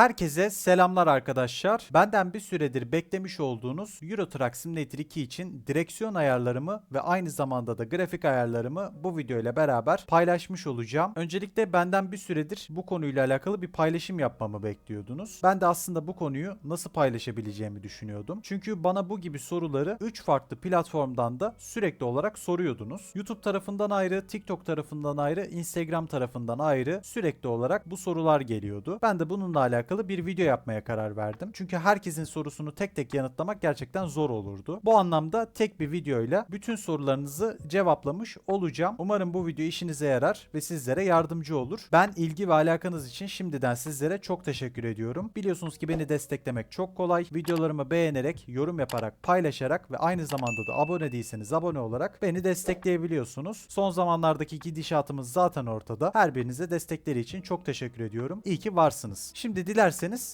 Herkese selamlar arkadaşlar. Benden bir süredir beklemiş olduğunuz Euro Truck Simulator 2 için direksiyon ayarlarımı ve aynı zamanda da grafik ayarlarımı bu video ile beraber paylaşmış olacağım. Öncelikle benden bir süredir bu konuyla alakalı bir paylaşım yapmamı bekliyordunuz. Ben de aslında bu konuyu nasıl paylaşabileceğimi düşünüyordum. Çünkü bana bu gibi soruları 3 farklı platformdan da sürekli olarak soruyordunuz. YouTube tarafından ayrı, TikTok tarafından ayrı, Instagram tarafından ayrı sürekli olarak bu sorular geliyordu. Ben de bununla alakalı bir video yapmaya karar verdim. Çünkü herkesin sorusunu tek tek yanıtlamak gerçekten zor olurdu. Bu anlamda tek bir videoyla bütün sorularınızı cevaplamış olacağım. Umarım bu video işinize yarar ve sizlere yardımcı olur. Ben ilgi ve alakanız için şimdiden sizlere çok teşekkür ediyorum. Biliyorsunuz ki beni desteklemek çok kolay. Videolarımı beğenerek, yorum yaparak, paylaşarak ve aynı zamanda da abone değilseniz abone olarak beni destekleyebiliyorsunuz. Son zamanlardaki gidişatımız zaten ortada. Her birinize destekleri için çok teşekkür ediyorum. İyi ki varsınız. Şimdi dilerseniz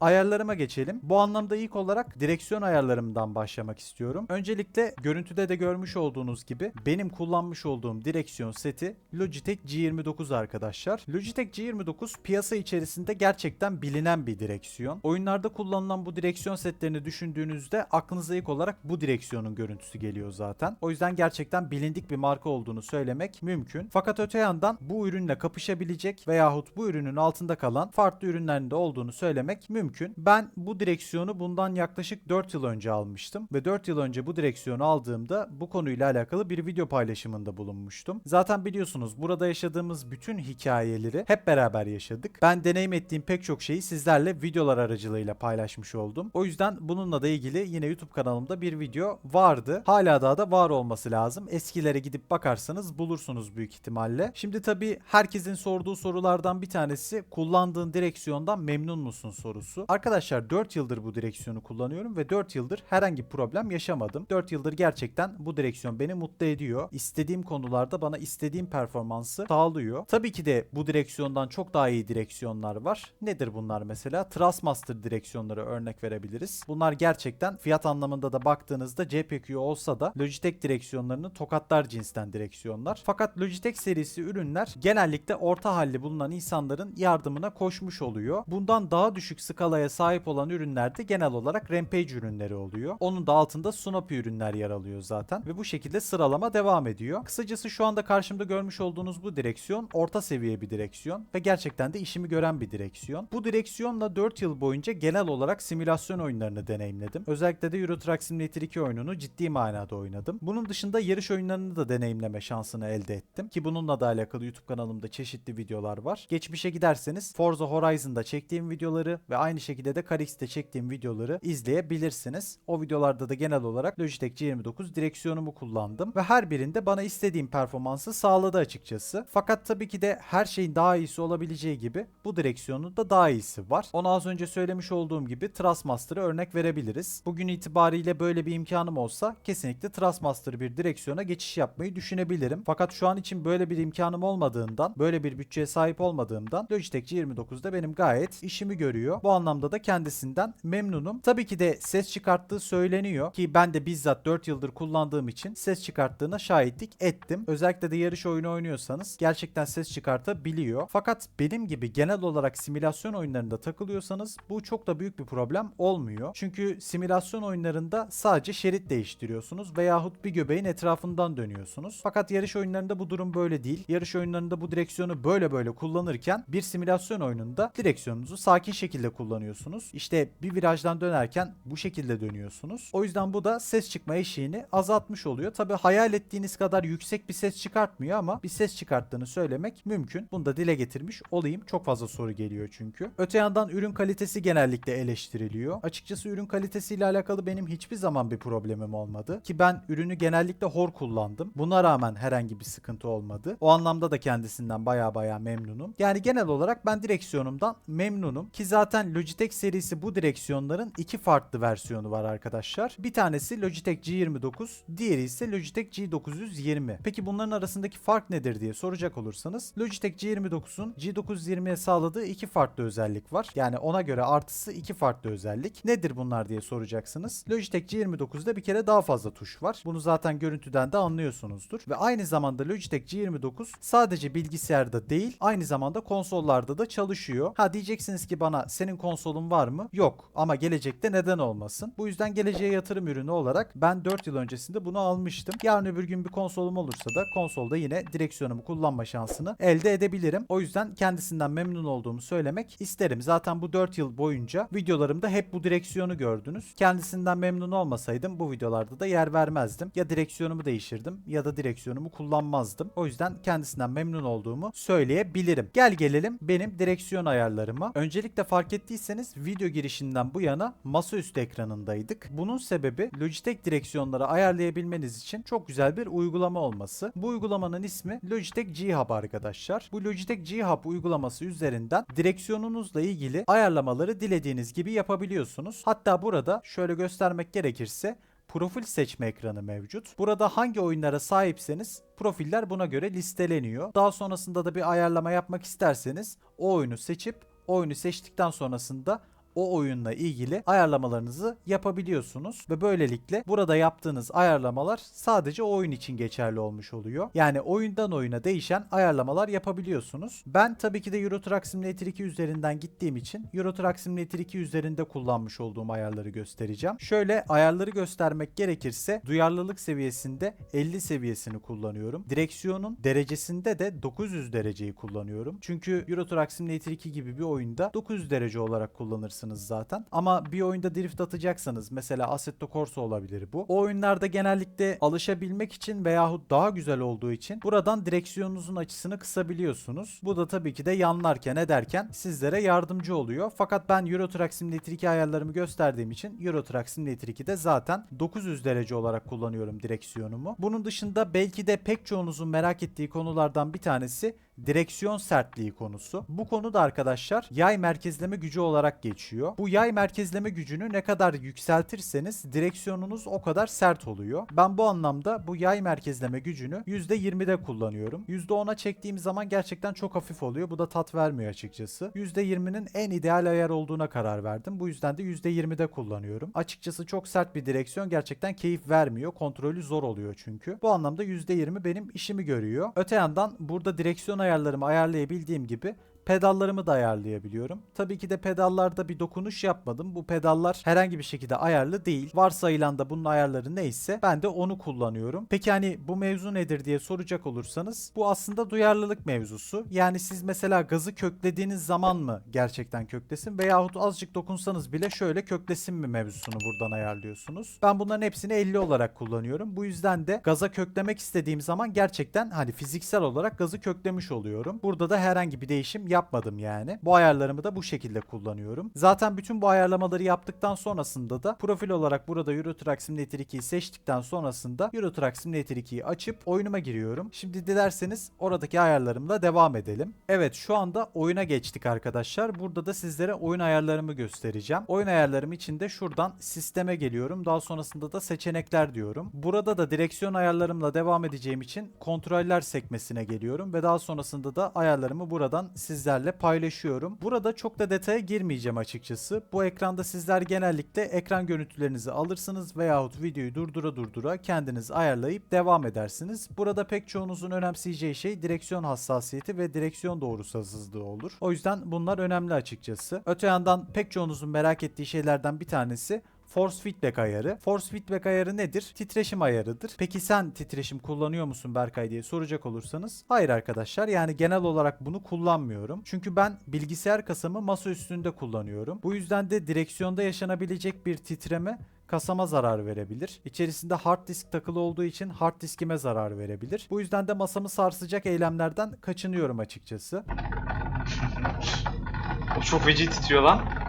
ayarlarıma geçelim. Bu anlamda ilk olarak direksiyon ayarlarımdan başlamak istiyorum. Öncelikle görüntüde de görmüş olduğunuz gibi benim kullanmış olduğum direksiyon seti Logitech G29 arkadaşlar. Logitech G29 piyasa içerisinde gerçekten bilinen bir direksiyon. Oyunlarda kullanılan bu direksiyon setlerini düşündüğünüzde aklınıza ilk olarak bu direksiyonun görüntüsü geliyor zaten. O yüzden gerçekten bilindik bir marka olduğunu söylemek mümkün. Fakat öte yandan bu ürünle kapışabilecek veyahut bu ürünün altında kalan farklı ürünlerin de olduğunu söylemek mümkün. Ben bu direksiyonu bundan yaklaşık 4 yıl önce almıştım ve 4 yıl önce bu direksiyonu aldığımda bu konuyla alakalı bir video paylaşımında bulunmuştum. Zaten biliyorsunuz burada yaşadığımız bütün hikayeleri hep beraber yaşadık. Ben deneyim ettiğim pek çok şeyi sizlerle videolar aracılığıyla paylaşmış oldum. O yüzden bununla da ilgili yine YouTube kanalımda bir video vardı. Hala daha da var olması lazım. Eskilere gidip bakarsanız bulursunuz büyük ihtimalle. Şimdi tabii herkesin sorduğu sorulardan bir tanesi kullandığın direksiyondan memnun musun sorusu. Arkadaşlar 4 yıldır bu direksiyonu kullanıyorum ve 4 yıldır herhangi problem yaşamadım. 4 yıldır gerçekten bu direksiyon beni mutlu ediyor. İstediğim konularda bana istediğim performansı sağlıyor. Tabii ki de bu direksiyondan çok daha iyi direksiyonlar var. Nedir bunlar mesela? Trustmaster direksiyonları örnek verebiliriz. Bunlar gerçekten fiyat anlamında da baktığınızda CPQ olsa da Logitech direksiyonlarını tokatlar cinsten direksiyonlar. Fakat Logitech serisi ürünler genellikle orta halli bulunan insanların yardımına koşmuş oluyor. Bundan daha düşük skalaya sahip olan ürünlerde genel olarak Rampage ürünleri oluyor. Onun da altında Snoopy ürünler yer alıyor zaten ve bu şekilde sıralama devam ediyor. Kısacası şu anda karşımda görmüş olduğunuz bu direksiyon orta seviye bir direksiyon ve gerçekten de işimi gören bir direksiyon. Bu direksiyonla 4 yıl boyunca genel olarak simülasyon oyunlarını deneyimledim. Özellikle de Euro Truck Simulator 2 oyununu ciddi manada oynadım. Bunun dışında yarış oyunlarını da deneyimleme şansını elde ettim ki bununla da alakalı YouTube kanalımda çeşitli videolar var. Geçmişe giderseniz Forza Horizon'da çektiğim videoları ve aynı şekilde de Carix'te çektiğim videoları izleyebilirsiniz. O videolarda da genel olarak Logitech G29 direksiyonumu kullandım ve her birinde bana istediğim performansı sağladı açıkçası. Fakat tabii ki de her şeyin daha iyisi olabileceği gibi bu direksiyonun da daha iyisi var. Onu az önce söylemiş olduğum gibi Trustmaster'ı örnek verebiliriz. Bugün itibariyle böyle bir imkanım olsa kesinlikle Trustmaster bir direksiyona geçiş yapmayı düşünebilirim. Fakat şu an için böyle bir imkanım olmadığından, böyle bir bütçeye sahip olmadığımdan Logitech G29'da benim gayet işimi görüyor. Bu anlamda da kendisinden memnunum. Tabii ki de ses çıkarttığı söyleniyor ki ben de bizzat 4 yıldır kullandığım için ses çıkarttığına şahitlik ettim. Özellikle de yarış oyunu oynuyorsanız gerçekten ses çıkartabiliyor. Fakat benim gibi genel olarak simülasyon oyunlarında takılıyorsanız bu çok da büyük bir problem olmuyor. Çünkü simülasyon oyunlarında sadece şerit değiştiriyorsunuz veyahut bir göbeğin etrafından dönüyorsunuz. Fakat yarış oyunlarında bu durum böyle değil. Yarış oyunlarında bu direksiyonu böyle böyle kullanırken bir simülasyon oyununda direksiyonunuzu sakin şekilde kullanıyorsunuz. İşte bir virajdan dönerken bu şekilde dönüyorsunuz. O yüzden bu da ses çıkma eşiğini azaltmış oluyor. Tabi hayal ettiğiniz kadar yüksek bir ses çıkartmıyor ama bir ses çıkarttığını söylemek mümkün. Bunu da dile getirmiş olayım. Çok fazla soru geliyor çünkü. Öte yandan ürün kalitesi genellikle eleştiriliyor. Açıkçası ürün kalitesiyle alakalı benim hiçbir zaman bir problemim olmadı. Ki ben ürünü genellikle hor kullandım. Buna rağmen herhangi bir sıkıntı olmadı. O anlamda da kendisinden baya baya memnunum. Yani genel olarak ben direksiyonumdan memnunum. Ki zaten Logitech serisi bu direksiyonların iki farklı versiyonu var arkadaşlar. Bir tanesi Logitech G29, diğeri ise Logitech G920. Peki bunların arasındaki fark nedir diye soracak olursanız Logitech G29'un G920'ye sağladığı iki farklı özellik var. Yani ona göre artısı iki farklı özellik. Nedir bunlar diye soracaksınız. Logitech G29'da bir kere daha fazla tuş var. Bunu zaten görüntüden de anlıyorsunuzdur. Ve aynı zamanda Logitech G29 sadece bilgisayarda değil aynı zamanda konsollarda da çalışıyor. Ha diyeceksiniz ki bana bana senin konsolun var mı? Yok ama gelecekte neden olmasın? Bu yüzden geleceğe yatırım ürünü olarak ben 4 yıl öncesinde bunu almıştım. Yarın öbür gün bir konsolum olursa da konsolda yine direksiyonumu kullanma şansını elde edebilirim. O yüzden kendisinden memnun olduğumu söylemek isterim. Zaten bu 4 yıl boyunca videolarımda hep bu direksiyonu gördünüz. Kendisinden memnun olmasaydım bu videolarda da yer vermezdim. Ya direksiyonumu değişirdim ya da direksiyonumu kullanmazdım. O yüzden kendisinden memnun olduğumu söyleyebilirim. Gel gelelim benim direksiyon ayarlarıma. Öncelikle fark ettiyseniz video girişinden bu yana masaüstü ekranındaydık. Bunun sebebi Logitech direksiyonları ayarlayabilmeniz için çok güzel bir uygulama olması. Bu uygulamanın ismi Logitech G Hub arkadaşlar. Bu Logitech G Hub uygulaması üzerinden direksiyonunuzla ilgili ayarlamaları dilediğiniz gibi yapabiliyorsunuz. Hatta burada şöyle göstermek gerekirse profil seçme ekranı mevcut. Burada hangi oyunlara sahipseniz profiller buna göre listeleniyor. Daha sonrasında da bir ayarlama yapmak isterseniz o oyunu seçip oyunu seçtikten sonrasında o oyunla ilgili ayarlamalarınızı yapabiliyorsunuz ve böylelikle burada yaptığınız ayarlamalar sadece o oyun için geçerli olmuş oluyor. Yani oyundan oyuna değişen ayarlamalar yapabiliyorsunuz. Ben tabii ki de Euro Truck Simulator 2 üzerinden gittiğim için Euro Truck Simulator 2 üzerinde kullanmış olduğum ayarları göstereceğim. Şöyle ayarları göstermek gerekirse duyarlılık seviyesinde 50 seviyesini kullanıyorum. Direksiyonun derecesinde de 900 dereceyi kullanıyorum. Çünkü Euro Truck Simulator 2 gibi bir oyunda 900 derece olarak kullanırsınız zaten. Ama bir oyunda drift atacaksanız mesela Assetto Corsa olabilir bu. O oyunlarda genellikle alışabilmek için veyahut daha güzel olduğu için buradan direksiyonunuzun açısını kısabiliyorsunuz. Bu da tabii ki de yanlarken ederken sizlere yardımcı oluyor. Fakat ben Euro Truck Simulator 2 ayarlarımı gösterdiğim için Euro Truck Simulator 2'de zaten 900 derece olarak kullanıyorum direksiyonumu. Bunun dışında belki de pek çoğunuzun merak ettiği konulardan bir tanesi direksiyon sertliği konusu. Bu konu da arkadaşlar yay merkezleme gücü olarak geçiyor. Bu yay merkezleme gücünü ne kadar yükseltirseniz direksiyonunuz o kadar sert oluyor. Ben bu anlamda bu yay merkezleme gücünü %20'de kullanıyorum. %10'a çektiğim zaman gerçekten çok hafif oluyor. Bu da tat vermiyor açıkçası. %20'nin en ideal ayar olduğuna karar verdim. Bu yüzden de %20'de kullanıyorum. Açıkçası çok sert bir direksiyon gerçekten keyif vermiyor. Kontrolü zor oluyor çünkü. Bu anlamda %20 benim işimi görüyor. Öte yandan burada direksiyon ayarlarımı ayarlayabildiğim gibi pedallarımı da ayarlayabiliyorum. Tabii ki de pedallarda bir dokunuş yapmadım. Bu pedallar herhangi bir şekilde ayarlı değil. Varsayılan da bunun ayarları neyse ben de onu kullanıyorum. Peki hani bu mevzu nedir diye soracak olursanız bu aslında duyarlılık mevzusu. Yani siz mesela gazı köklediğiniz zaman mı gerçekten köklesin veyahut azıcık dokunsanız bile şöyle köklesin mi mevzusunu buradan ayarlıyorsunuz. Ben bunların hepsini 50 olarak kullanıyorum. Bu yüzden de gaza köklemek istediğim zaman gerçekten hani fiziksel olarak gazı köklemiş oluyorum. Burada da herhangi bir değişim yapmadım yani. Bu ayarlarımı da bu şekilde kullanıyorum. Zaten bütün bu ayarlamaları yaptıktan sonrasında da profil olarak burada Euro Truck Simulator 2'yi seçtikten sonrasında Euro Truck Simulator 2'yi açıp oyunuma giriyorum. Şimdi dilerseniz oradaki ayarlarımla devam edelim. Evet şu anda oyuna geçtik arkadaşlar. Burada da sizlere oyun ayarlarımı göstereceğim. Oyun ayarlarım için de şuradan sisteme geliyorum. Daha sonrasında da seçenekler diyorum. Burada da direksiyon ayarlarımla devam edeceğim için kontroller sekmesine geliyorum ve daha sonrasında da ayarlarımı buradan sizlerle paylaşıyorum. Burada çok da detaya girmeyeceğim açıkçası. Bu ekranda sizler genellikle ekran görüntülerinizi alırsınız veyahut videoyu durdura durdura kendiniz ayarlayıp devam edersiniz. Burada pek çoğunuzun önemseyeceği şey direksiyon hassasiyeti ve direksiyon doğrusu hızsızlığı olur. O yüzden bunlar önemli açıkçası. Öte yandan pek çoğunuzun merak ettiği şeylerden bir tanesi Force feedback ayarı. Force feedback ayarı nedir? Titreşim ayarıdır. Peki sen titreşim kullanıyor musun Berkay diye soracak olursanız hayır arkadaşlar yani genel olarak bunu kullanmıyorum. Çünkü ben bilgisayar kasamı masa üstünde kullanıyorum. Bu yüzden de direksiyonda yaşanabilecek bir titreme kasama zarar verebilir. İçerisinde hard disk takılı olduğu için hard diskime zarar verebilir. Bu yüzden de masamı sarsacak eylemlerden kaçınıyorum açıkçası. O çok feci titriyor lan.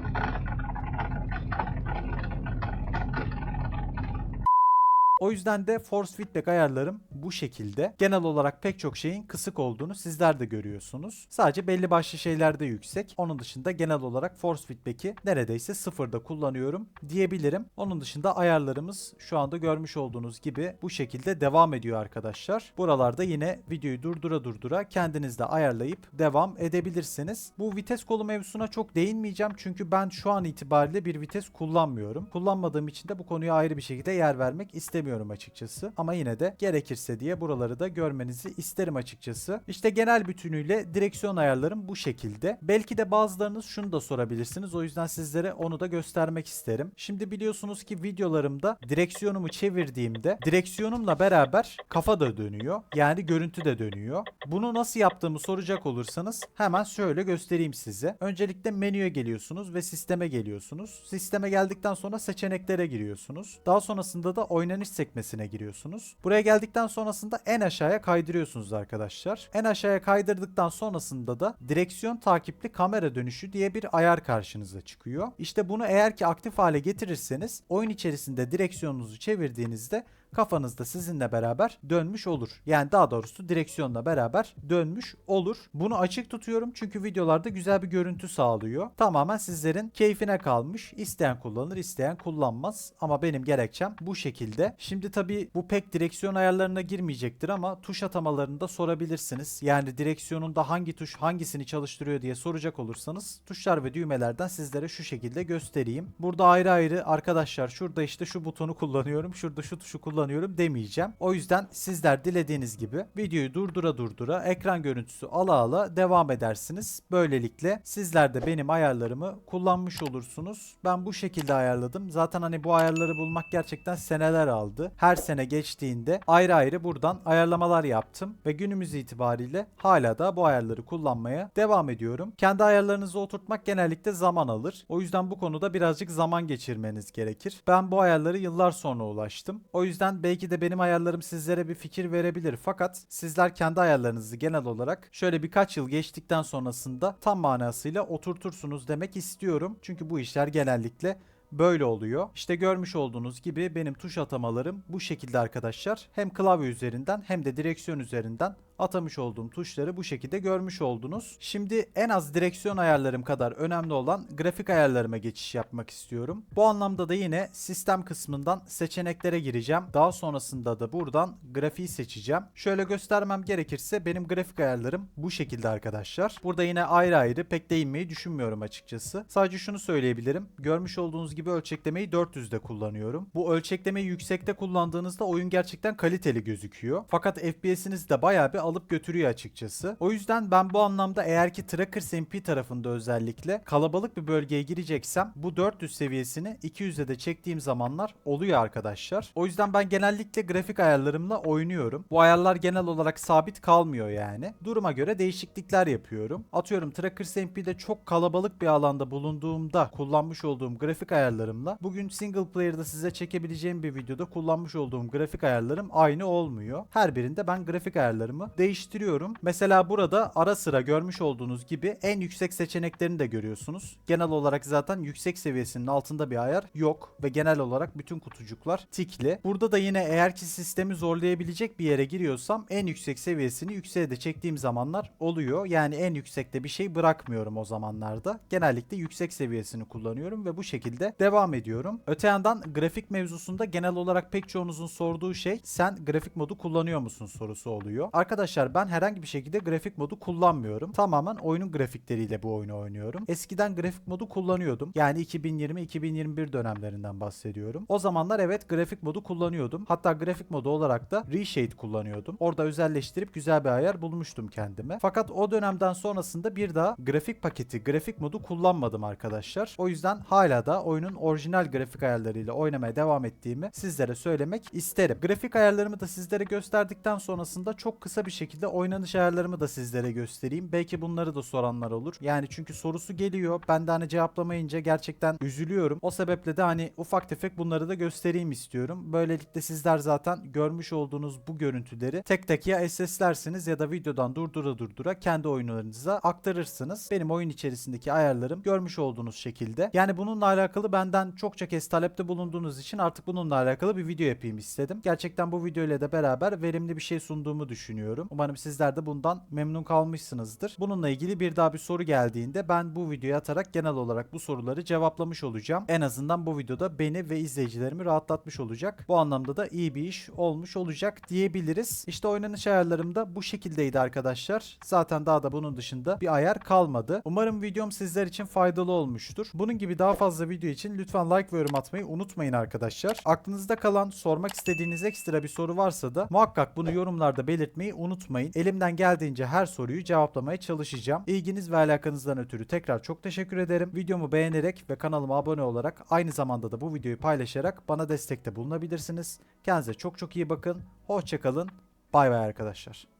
O yüzden de force feedback ayarlarım bu şekilde. Genel olarak pek çok şeyin kısık olduğunu sizler de görüyorsunuz. Sadece belli başlı şeylerde yüksek. Onun dışında genel olarak force feedback'i neredeyse sıfırda kullanıyorum diyebilirim. Onun dışında ayarlarımız şu anda görmüş olduğunuz gibi bu şekilde devam ediyor arkadaşlar. Buralarda yine videoyu durdura durdura kendiniz de ayarlayıp devam edebilirsiniz. Bu vites kolu mevzusuna çok değinmeyeceğim çünkü ben şu an itibariyle bir vites kullanmıyorum. Kullanmadığım için de bu konuya ayrı bir şekilde yer vermek istemiyorum düşünmüyorum açıkçası. Ama yine de gerekirse diye buraları da görmenizi isterim açıkçası. İşte genel bütünüyle direksiyon ayarlarım bu şekilde. Belki de bazılarınız şunu da sorabilirsiniz. O yüzden sizlere onu da göstermek isterim. Şimdi biliyorsunuz ki videolarımda direksiyonumu çevirdiğimde direksiyonumla beraber kafa da dönüyor. Yani görüntü de dönüyor. Bunu nasıl yaptığımı soracak olursanız hemen şöyle göstereyim size. Öncelikle menüye geliyorsunuz ve sisteme geliyorsunuz. Sisteme geldikten sonra seçeneklere giriyorsunuz. Daha sonrasında da oynanış sekmesine giriyorsunuz. Buraya geldikten sonrasında en aşağıya kaydırıyorsunuz arkadaşlar. En aşağıya kaydırdıktan sonrasında da direksiyon takipli kamera dönüşü diye bir ayar karşınıza çıkıyor. İşte bunu eğer ki aktif hale getirirseniz oyun içerisinde direksiyonunuzu çevirdiğinizde kafanızda sizinle beraber dönmüş olur. Yani daha doğrusu direksiyonla beraber dönmüş olur. Bunu açık tutuyorum çünkü videolarda güzel bir görüntü sağlıyor. Tamamen sizlerin keyfine kalmış. İsteyen kullanır, isteyen kullanmaz. Ama benim gerekçem bu şekilde. Şimdi tabii bu pek direksiyon ayarlarına girmeyecektir ama tuş atamalarını da sorabilirsiniz. Yani direksiyonunda hangi tuş hangisini çalıştırıyor diye soracak olursanız tuşlar ve düğmelerden sizlere şu şekilde göstereyim. Burada ayrı ayrı arkadaşlar şurada işte şu butonu kullanıyorum, şurada şu tuşu kullanıyorum demeyeceğim. O yüzden sizler dilediğiniz gibi videoyu durdura durdura ekran görüntüsü ala ala devam edersiniz. Böylelikle sizler de benim ayarlarımı kullanmış olursunuz. Ben bu şekilde ayarladım. Zaten hani bu ayarları bulmak gerçekten seneler aldı. Her sene geçtiğinde ayrı ayrı buradan ayarlamalar yaptım ve günümüz itibariyle hala da bu ayarları kullanmaya devam ediyorum. Kendi ayarlarınızı oturtmak genellikle zaman alır. O yüzden bu konuda birazcık zaman geçirmeniz gerekir. Ben bu ayarları yıllar sonra ulaştım. O yüzden belki de benim ayarlarım sizlere bir fikir verebilir. Fakat sizler kendi ayarlarınızı genel olarak şöyle birkaç yıl geçtikten sonrasında tam manasıyla oturtursunuz demek istiyorum. Çünkü bu işler genellikle böyle oluyor. İşte görmüş olduğunuz gibi benim tuş atamalarım bu şekilde arkadaşlar. Hem klavye üzerinden hem de direksiyon üzerinden atamış olduğum tuşları bu şekilde görmüş oldunuz. Şimdi en az direksiyon ayarlarım kadar önemli olan grafik ayarlarıma geçiş yapmak istiyorum. Bu anlamda da yine sistem kısmından seçeneklere gireceğim. Daha sonrasında da buradan grafiği seçeceğim. Şöyle göstermem gerekirse benim grafik ayarlarım bu şekilde arkadaşlar. Burada yine ayrı ayrı pek değinmeyi düşünmüyorum açıkçası. Sadece şunu söyleyebilirim. Görmüş olduğunuz gibi ölçeklemeyi 400'de kullanıyorum. Bu ölçeklemeyi yüksekte kullandığınızda oyun gerçekten kaliteli gözüküyor. Fakat FPS'iniz de bayağı bir alıp götürüyor açıkçası. O yüzden ben bu anlamda eğer ki Trackers MP tarafında özellikle kalabalık bir bölgeye gireceksem bu 400 seviyesini 200'e de çektiğim zamanlar oluyor arkadaşlar. O yüzden ben genellikle grafik ayarlarımla oynuyorum. Bu ayarlar genel olarak sabit kalmıyor yani. Duruma göre değişiklikler yapıyorum. Atıyorum Trackers MP'de çok kalabalık bir alanda bulunduğumda kullanmış olduğum grafik ayarlarımla bugün single player'da size çekebileceğim bir videoda kullanmış olduğum grafik ayarlarım aynı olmuyor. Her birinde ben grafik ayarlarımı değiştiriyorum. Mesela burada ara sıra görmüş olduğunuz gibi en yüksek seçeneklerini de görüyorsunuz. Genel olarak zaten yüksek seviyesinin altında bir ayar yok ve genel olarak bütün kutucuklar tikli. Burada da yine eğer ki sistemi zorlayabilecek bir yere giriyorsam en yüksek seviyesini yükseğe de çektiğim zamanlar oluyor. Yani en yüksekte bir şey bırakmıyorum o zamanlarda. Genellikle yüksek seviyesini kullanıyorum ve bu şekilde devam ediyorum. Öte yandan grafik mevzusunda genel olarak pek çoğunuzun sorduğu şey sen grafik modu kullanıyor musun sorusu oluyor. Arkadaşlar ben herhangi bir şekilde grafik modu kullanmıyorum. Tamamen oyunun grafikleriyle bu oyunu oynuyorum. Eskiden grafik modu kullanıyordum. Yani 2020-2021 dönemlerinden bahsediyorum. O zamanlar evet grafik modu kullanıyordum. Hatta grafik modu olarak da Reshade kullanıyordum. Orada özelleştirip güzel bir ayar bulmuştum kendime. Fakat o dönemden sonrasında bir daha grafik paketi, grafik modu kullanmadım arkadaşlar. O yüzden hala da oyunun orijinal grafik ayarlarıyla oynamaya devam ettiğimi sizlere söylemek isterim. Grafik ayarlarımı da sizlere gösterdikten sonrasında çok kısa bir şekilde oynanış ayarlarımı da sizlere göstereyim. Belki bunları da soranlar olur. Yani çünkü sorusu geliyor. Ben de hani cevaplamayınca gerçekten üzülüyorum. O sebeple de hani ufak tefek bunları da göstereyim istiyorum. Böylelikle sizler zaten görmüş olduğunuz bu görüntüleri tek tek ya SS'lersiniz ya da videodan durdura durdura kendi oyunlarınıza aktarırsınız. Benim oyun içerisindeki ayarlarım görmüş olduğunuz şekilde. Yani bununla alakalı benden çokça kez talepte bulunduğunuz için artık bununla alakalı bir video yapayım istedim. Gerçekten bu video ile de beraber verimli bir şey sunduğumu düşünüyorum. Düşünüyorum. Umarım sizler de bundan memnun kalmışsınızdır. Bununla ilgili bir daha bir soru geldiğinde ben bu videoyu atarak genel olarak bu soruları cevaplamış olacağım. En azından bu videoda beni ve izleyicilerimi rahatlatmış olacak. Bu anlamda da iyi bir iş olmuş olacak diyebiliriz. İşte oynanış ayarlarım da bu şekildeydi arkadaşlar. Zaten daha da bunun dışında bir ayar kalmadı. Umarım videom sizler için faydalı olmuştur. Bunun gibi daha fazla video için lütfen like ve yorum atmayı unutmayın arkadaşlar. Aklınızda kalan sormak istediğiniz ekstra bir soru varsa da muhakkak bunu yorumlarda belirtmeyi unutmayın. Elimden geldiğince her soruyu cevaplamaya çalışacağım. İlginiz ve alakanızdan ötürü tekrar çok teşekkür ederim. Videomu beğenerek ve kanalıma abone olarak aynı zamanda da bu videoyu paylaşarak bana destekte bulunabilirsiniz. Kendinize çok çok iyi bakın. Hoşçakalın. Bay bay arkadaşlar.